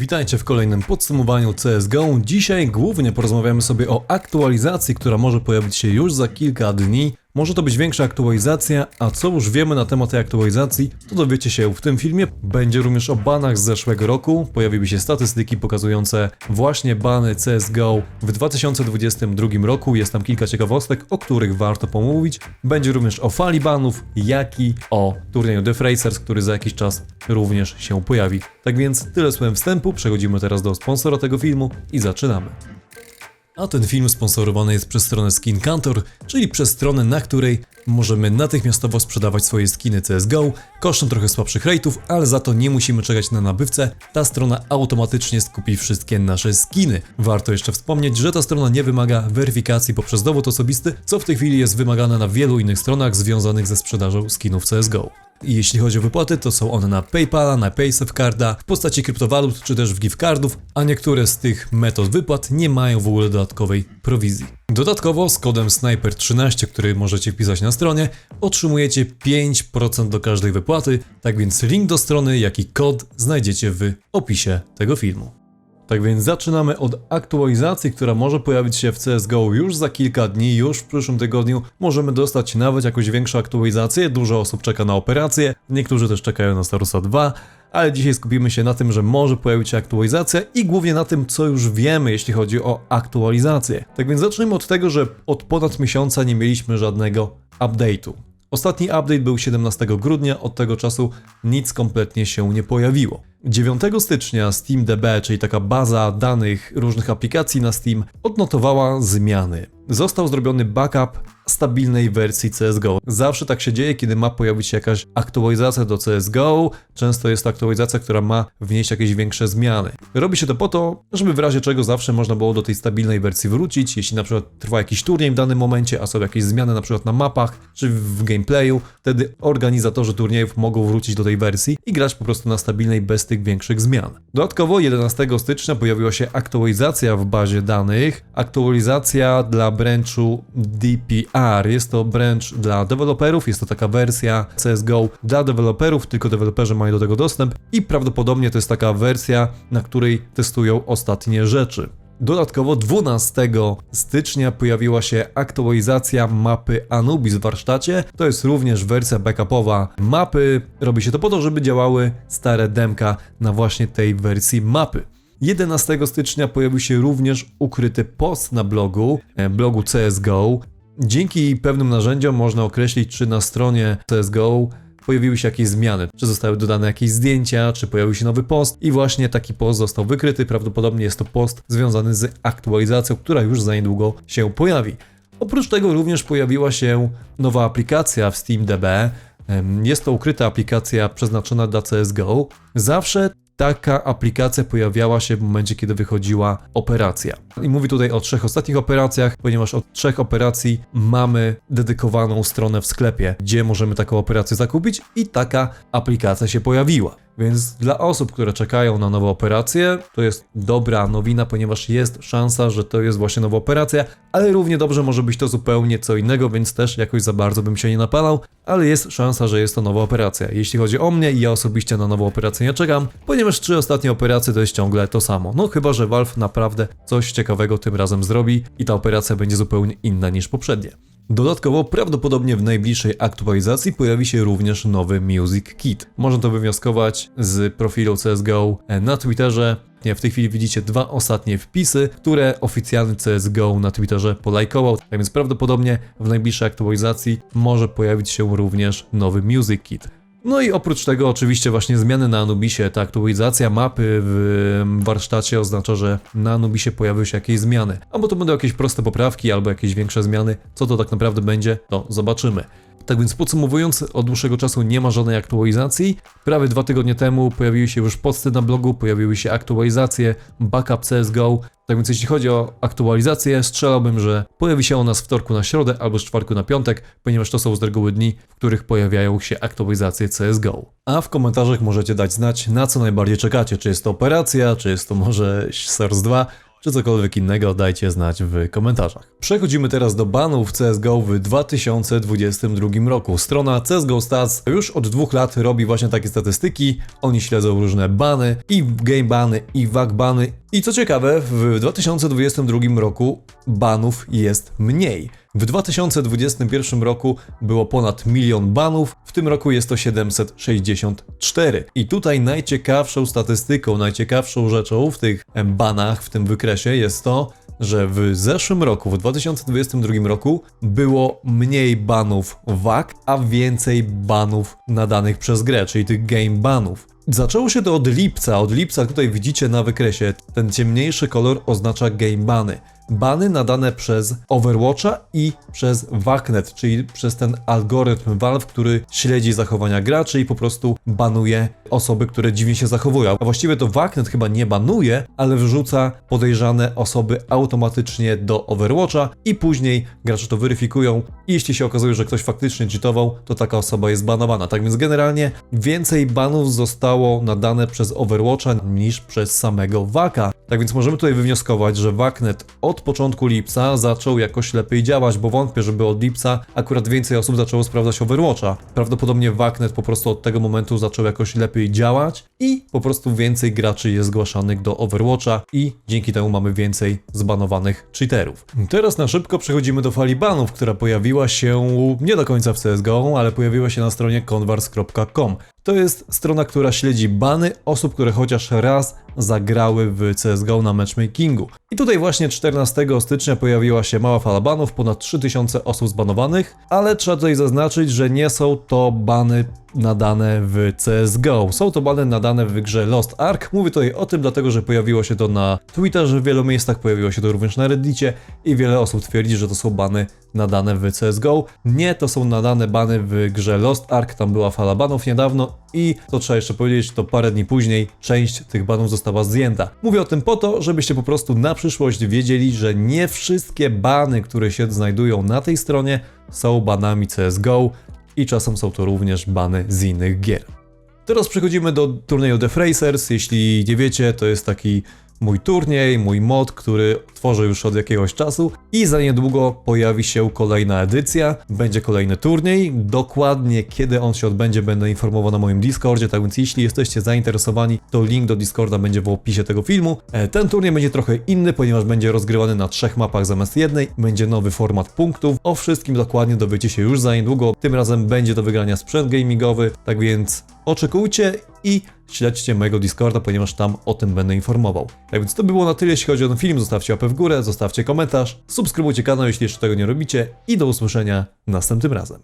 Witajcie w kolejnym podsumowaniu CSGO. Dzisiaj głównie porozmawiamy sobie o aktualizacji, która może pojawić się już za kilka dni. Może to być większa aktualizacja, a co już wiemy na temat tej aktualizacji, to dowiecie się w tym filmie. Będzie również o banach z zeszłego roku. Pojawiły się statystyki pokazujące właśnie bany CSGO w 2022 roku. Jest tam kilka ciekawostek, o których warto pomówić. Będzie również o fali banów, jak i o turnieju Def Racers, który za jakiś czas również się pojawi. Tak więc tyle słowem wstępu, przechodzimy teraz do sponsora tego filmu i zaczynamy. A ten film sponsorowany jest przez stronę Skin Kantor, czyli przez stronę, na której możemy natychmiastowo sprzedawać swoje skiny CSGO kosztem trochę słabszych rate'ów, ale za to nie musimy czekać na nabywcę. Ta strona automatycznie skupi wszystkie nasze skiny. Warto jeszcze wspomnieć, że ta strona nie wymaga weryfikacji poprzez dowód osobisty, co w tej chwili jest wymagane na wielu innych stronach związanych ze sprzedażą skinów CSGO. Jeśli chodzi o wypłaty, to są one na PayPala, na PaySafeCarda, w postaci kryptowalut czy też w gift cardów, a niektóre z tych metod wypłat nie mają w ogóle dodatkowej prowizji. Dodatkowo z kodem Sniper13, który możecie wpisać na stronie, otrzymujecie 5% do każdej wypłaty, tak więc link do strony, jak i kod znajdziecie w opisie tego filmu. Tak więc zaczynamy od aktualizacji, która może pojawić się w CSGO już za kilka dni, już w przyszłym tygodniu. Możemy dostać nawet jakąś większą aktualizację, dużo osób czeka na operację, niektórzy też czekają na Starusa 2, ale dzisiaj skupimy się na tym, że może pojawić się aktualizacja i głównie na tym, co już wiemy, jeśli chodzi o aktualizację. Tak więc zacznijmy od tego, że od ponad miesiąca nie mieliśmy żadnego update'u. Ostatni update był 17 grudnia, od tego czasu nic kompletnie się nie pojawiło. 9 stycznia SteamDB, czyli taka baza danych różnych aplikacji na Steam, odnotowała zmiany. Został zrobiony backup stabilnej wersji CSGO. Zawsze tak się dzieje, kiedy ma pojawić się jakaś aktualizacja do CSGO. Często jest to aktualizacja, która ma wnieść jakieś większe zmiany. Robi się to po to, żeby w razie czego zawsze można było do tej stabilnej wersji wrócić. Jeśli na przykład trwa jakiś turniej w danym momencie, a są jakieś zmiany na przykład na mapach czy w gameplayu, wtedy organizatorzy turniejów mogą wrócić do tej wersji i grać po prostu na stabilnej bez tych większych zmian. Dodatkowo 11 stycznia pojawiła się aktualizacja w bazie danych. Aktualizacja dla branchu DPR. Jest to branch dla deweloperów, jest to taka wersja CSGO dla deweloperów, tylko deweloperzy mają do tego dostęp i prawdopodobnie to jest taka wersja, na której testują ostatnie rzeczy. Dodatkowo 12 stycznia pojawiła się aktualizacja mapy Anubis w warsztacie. To jest również wersja backupowa mapy. Robi się to po to, żeby działały stare demka na właśnie tej wersji mapy. 11 stycznia pojawił się również ukryty post na blogu, e, blogu CSGO. Dzięki pewnym narzędziom można określić, czy na stronie CSGO pojawiły się jakieś zmiany, czy zostały dodane jakieś zdjęcia, czy pojawił się nowy post i właśnie taki post został wykryty. Prawdopodobnie jest to post związany z aktualizacją, która już za niedługo się pojawi. Oprócz tego również pojawiła się nowa aplikacja w SteamDB. Jest to ukryta aplikacja przeznaczona dla CSGO. Zawsze taka aplikacja pojawiała się w momencie, kiedy wychodziła operacja. I mówię tutaj o trzech ostatnich operacjach, ponieważ od trzech operacji mamy dedykowaną stronę w sklepie, gdzie możemy taką operację zakupić i taka aplikacja się pojawiła. Więc dla osób, które czekają na nową operację, to jest dobra nowina, ponieważ jest szansa, że to jest właśnie nowa operacja, ale równie dobrze może być to zupełnie co innego, więc też jakoś za bardzo bym się nie napalał, ale jest szansa, że jest to nowa operacja. Jeśli chodzi o mnie, ja osobiście na nową operację nie czekam, ponieważ trzy ostatnie operacje to jest ciągle to samo. No chyba, że Valve naprawdę coś ciekawego tym razem zrobi i ta operacja będzie zupełnie inna niż poprzednie. Dodatkowo prawdopodobnie w najbliższej aktualizacji pojawi się również nowy Music Kit. Można to wywnioskować z profilu CSGO na Twitterze. W tej chwili widzicie dwa ostatnie wpisy, które oficjalny CSGO na Twitterze polajkował, tak więc prawdopodobnie w najbliższej aktualizacji może pojawić się również nowy Music Kit. No i oprócz tego oczywiście właśnie zmiany na Anubisie, ta aktualizacja mapy w warsztacie oznacza, że na Anubisie pojawiły się jakieś zmiany. Albo to będą jakieś proste poprawki, albo jakieś większe zmiany. Co to tak naprawdę będzie, to zobaczymy. Tak więc podsumowując, od dłuższego czasu nie ma żadnej aktualizacji. Prawie dwa tygodnie temu pojawiły się już posty na blogu, pojawiły się aktualizacje, backup CSGO. Tak więc jeśli chodzi o aktualizację, strzelałbym, że pojawi się ona z wtorku na środę albo z czwartku na piątek, ponieważ to są z reguły dni, w których pojawiają się aktualizacje CSGO. A w komentarzach możecie dać znać, na co najbardziej czekacie. Czy jest to operacja, czy jest to może SARS 2, czy cokolwiek innego, dajcie znać w komentarzach. Przechodzimy teraz do banów CSGO w 2022 roku. Strona CSGO Stats już od dwóch lat robi właśnie takie statystyki. Oni śledzą różne bany, i game bany, i wag bany. I co ciekawe, w 2022 roku banów jest mniej. W 2021 roku było ponad milion banów, w tym roku jest to 764. I tutaj najciekawszą statystyką, najciekawszą rzeczą w tych em, banach, w tym wykresie jest to, że w zeszłym roku, w 2022 roku, było mniej banów WAG, a więcej banów nadanych przez grę, czyli tych game banów. Zaczęło się to od lipca. Od lipca tutaj widzicie na wykresie ten ciemniejszy kolor oznacza game bany. Bany nadane przez Overwatcha i przez Wagnet, czyli przez ten algorytm Valve, który śledzi zachowania graczy i po prostu banuje osoby, które dziwnie się zachowują. A właściwie to Wagnet chyba nie banuje, ale wrzuca podejrzane osoby automatycznie do Overwatcha i później gracze to weryfikują i jeśli się okazuje, że ktoś faktycznie cheatował, to taka osoba jest banowana. Tak więc generalnie więcej banów zostało nadane przez Overwatcha niż przez samego Waka. Tak więc możemy tutaj wywnioskować, że Wagnet od początku lipca zaczął jakoś lepiej działać, bo wątpię, żeby od lipca akurat więcej osób zaczęło sprawdzać Overwatcha. Prawdopodobnie Wagnet po prostu od tego momentu zaczął jakoś lepiej działać i po prostu więcej graczy jest zgłaszanych do Overwatcha i dzięki temu mamy więcej zbanowanych cheaterów. Teraz na szybko przechodzimy do fali banów, która pojawiła się nie do końca w CSGO, ale pojawiła się na stronie converse.com. To jest strona, która śledzi bany osób, które chociaż raz zagrały w CSGO na matchmakingu. I tutaj właśnie 14 stycznia pojawiła się mała fala banów, ponad 3000 osób zbanowanych, ale trzeba tutaj zaznaczyć, że nie są to bany nadane w CSGO. Są to bany nadane w grze Lost Ark. Mówię tutaj o tym, dlatego że pojawiło się to na Twitterze w wielu miejscach, pojawiło się to również na Reddicie i wiele osób twierdzi, że to są bany nadane w CSGO. Nie, to są nadane bany w grze Lost Ark, tam była fala banów niedawno i to trzeba jeszcze powiedzieć, to parę dni później część tych banów została zdjęta. Mówię o tym po to, żebyście po prostu na przyszłość wiedzieli, że nie wszystkie bany, które się znajdują na tej stronie są banami CSGO i czasem są to również bany z innych gier. Teraz przechodzimy do turnieju The Racers. Jeśli nie wiecie, to jest taki mój turniej, mój mod, który tworzę już od jakiegoś czasu i za niedługo pojawi się kolejna edycja, będzie kolejny turniej. Dokładnie kiedy on się odbędzie, będę informował na moim Discordzie, tak więc jeśli jesteście zainteresowani, to link do Discorda będzie w opisie tego filmu. E, Ten turniej będzie trochę inny, ponieważ będzie rozgrywany na trzech mapach zamiast jednej, będzie nowy format punktów. O wszystkim dokładnie dowiecie się już za niedługo. Tym razem będzie do wygrania sprzęt gamingowy, tak więc oczekujcie i śledźcie mojego Discorda, ponieważ tam o tym będę informował. Tak więc to by było na tyle, jeśli chodzi o ten film. Zostawcie łapę w górę, zostawcie komentarz, subskrybujcie kanał, jeśli jeszcze tego nie robicie i do usłyszenia następnym razem.